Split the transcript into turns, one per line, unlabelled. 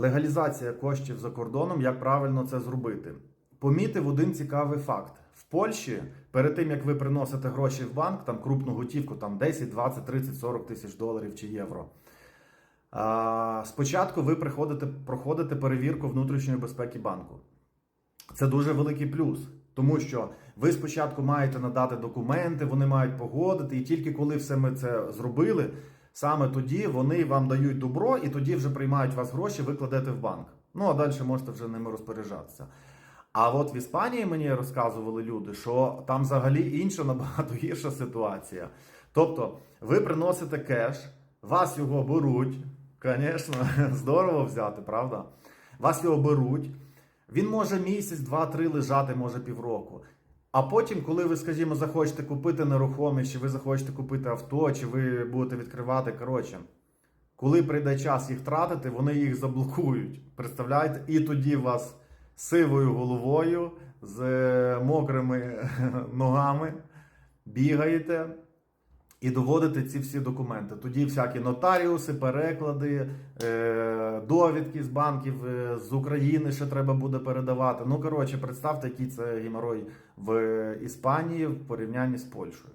Легалізація коштів за кордоном, як правильно це зробити. Помітив один цікавий факт. В Польщі, перед тим як ви приносите гроші в банк, там крупну готівку, там 10, 20, 30, 40 тисяч доларів чи євро. Спочатку ви приходите, проходите перевірку внутрішньої безпеки банку. Це дуже великий плюс, тому що ви спочатку маєте надати документи, вони мають погодити, і тільки коли все ми це зробили, саме тоді вони вам дають добро, і тоді вже приймають вас гроші, ви кладете в банк. Ну а далі можете вже ними розпоряджатися. А от в Іспанії мені розказували люди, що там взагалі інша набагато гірша ситуація. Тобто, ви приносите кеш, вас його беруть, звісно, здорово взяти, правда? Вас його беруть. Він може місяць, два-три лежати, може півроку. А потім, коли ви, скажімо, захочете купити нерухомість, чи ви захочете купити авто, чи ви будете відкривати, коротше, коли прийде час їх тратити, вони їх заблокують. Представляєте? І тоді вас сивою головою, з е, мокрими ногами бігаєте і доводити ці всі документи. Тоді всякі нотаріуси, переклади, е, довідки з банків е, з України ще треба буде передавати. Ну, коротше, представте, який це геморой в Іспанії в порівнянні з Польщею.